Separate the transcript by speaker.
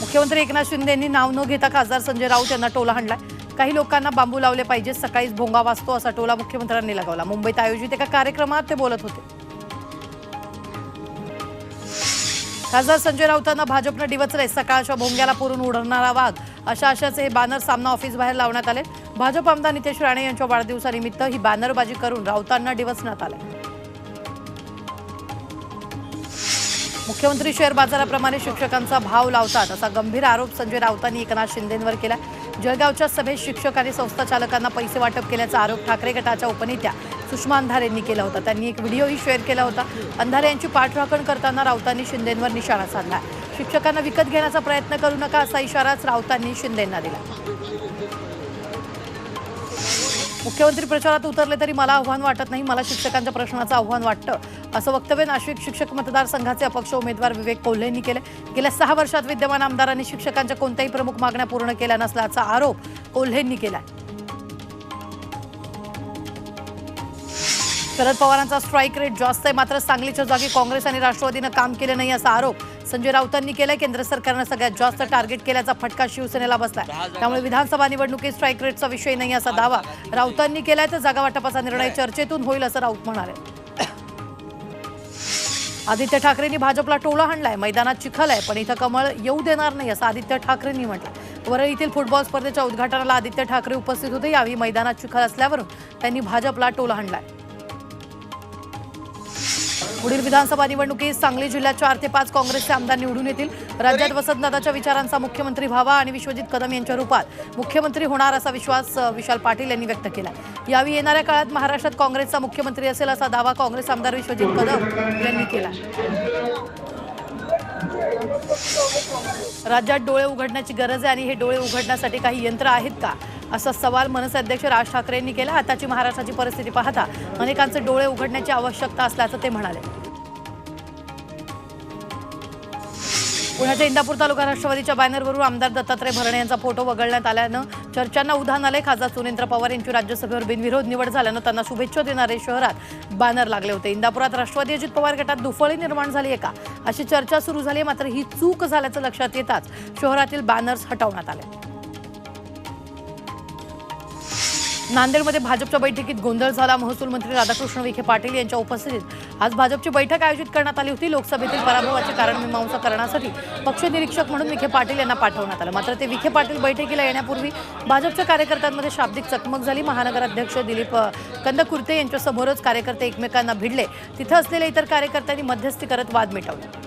Speaker 1: मुख्यमंत्री एकनाथ शिंदे यांनी नाव न घेता खासदार संजय राऊत यांना टोला हाणलाय. काही लोकांना बांबू लावले पाहिजे सकाळीच भोंगा वाचतो असा टोला मुख्यमंत्र्यांनी लगावला. मुंबईत आयोजित एका कार्यक्रमात ते बोलत होते. खासदार संजय राऊतांना भाजपनं डिवचले सकाळच्या भोंग्याला पुरून उडणारा वाघ अशा आशाचे हे बॅनर सामना ऑफिस बाहेर लावण्यात आले. भाजप आमदार नितेश राणे यांच्या वाढदिवसानिमित्त ही बॅनरबाजी करून राऊतांना डिवचण्यात आले मुख्यमंत्री शेअर बाजाराप्रमाणे शिक्षकांचा भाव लावतात असा गंभीर आरोप संजय राऊतांनी एकनाथ शिंदेंवर केला जळगावच्या सभेत शिक्षक आणि संस्था चालकांना पैसे वाटप केल्याचा आरोप ठाकरे गटाच्या उपनेत्या सुषमा अंधारे यांनी केला होता. त्यांनी एक व्हिडिओही शेअर केला होता. अंधारे यांची पाठराखण करताना राऊतांनी शिंदेंवर निशाणा साधला शिक्षकांना विकत घेण्याचा प्रयत्न करू नका असा इशाराच राऊतांनी शिंदेंना दिला. मुख्यमंत्री प्रचारात उतरले तरी मला आव्हान वाटत नाही मला शिक्षकांच्या प्रश्नाचं आव्हान वाटतं. असं वक्तव्य नाशिक शिक्षक मतदारसंघाचे अपक्ष उमेदवार विवेक कोल्हेंनी केले गेल्या सहा वर्षात विद्यमान आमदारांनी शिक्षकांच्या कोणत्याही प्रमुख मागण्या पूर्ण केल्या नसल्याचा आरोप कोल्हेंनी आहे शरद पवारांचा स्ट्राईक रेट जास्त आहे. मात्र सांगलीच्या जागी काँग्रेस आणि राष्ट्रवादीनं काम केलं नाही असा आरोप संजय राऊतांनी केलाय. केंद्र सरकारनं सगळ्यात जास्त टार्गेट केल्याचा फटका शिवसेनेला बसलाय. त्यामुळे विधानसभा निवडणुकीत स्ट्राईक रेटचा विषय नाही असा दावा राऊतांनी केलाय. तर जागा वाटपाचा निर्णय चर्चेतून होईल असं राऊत म्हणाले. आदित्य ठाकरेंनी भाजपला टोला हाणलाय. मैदानात चिखल आहे पण इथं कमळ येऊ देणार नाही असं आदित्य ठाकरेंनी म्हटलं वरळीतील फुटबॉल स्पर्धेच्या उद्घाटनाला आदित्य ठाकरे उपस्थित होते. यावेळी मैदानात चिखल असल्यावरून त्यांनी भाजपला टोला हाणलाय. पुढील विधानसभा निवडणुकीत सांगली जिल्ह्यात चार ते पाच काँग्रेसचे आमदार निवडून येतील. राज्यात वसंतदादाच्या विचारांचा मुख्यमंत्री व्हावा आणि विश्वजित कदम यांच्या रूपात मुख्यमंत्री होणार असा विश्वास विशाल पाटील यांनी व्यक्त केला. यावेळी येणाऱ्या काळात महाराष्ट्रात काँग्रेसचा मुख्यमंत्री असेल असा दावा काँग्रेस आमदार विश्वजित कदम यांनी केला. राज्यात डोळे उघडण्याची गरज आहे आणि हे डोळे उघडण्यासाठी काही यंत्र आहेत का? असा सवाल मनसे अध्यक्ष राज ठाकरे यांनी केला. आताची महाराष्ट्राची परिस्थिती पाहता अनेकांचे डोळे उघडण्याची आवश्यकता असल्याचं ते म्हणाले. पुण्याच्या इंदापूर तालुका राष्ट्रवादीच्या बॅनरवरून आमदार दत्तात्रय भरणे यांचा फोटो वगळण्यात आल्यानं चर्चांना उधाण आले खासदार सुनेंद्र पवार यांची राज्यसभेवर बिनविरोध निवड झाल्यानं त्यांना शुभेच्छा देणारे शहरात बॅनर लागले होते. इंदापुरात राष्ट्रवादी अजित पवार गटात दुफळी निर्माण झाली आहे का अशी चर्चा सुरू झाली मात्र ही चूक झाल्याचं लक्षात येताच शहरातील बॅनर्स हटवण्यात आले. नांदेडमध्ये भाजपच्या बैठकीत गोंधळ झाला. महसूल मंत्री राधाकृष्ण विखे पाटील यांच्या उपस्थितीत आज भाजपची बैठक आयोजित करण्यात आली होती. लोकसभेतील पराभवाचे कारण मीमांसा करण्यासाठी पक्ष निरीक्षक म्हणून विखे पाटील यांना पाठवण्यात आलं. मात्र ते विखे पाटील बैठकीला येण्यापूर्वी भाजपच्या कार्यकर्त्यांमध्ये शाब्दिक चकमक झाली. महानगराध्यक्ष दिलीप कंदकुर्ते यांच्यासमोरच कार्यकर्ते एकमेकांना भिडले. तिथं असलेल्या इतर कार्यकर्त्यांनी मध्यस्थी करत वाद मिटवले.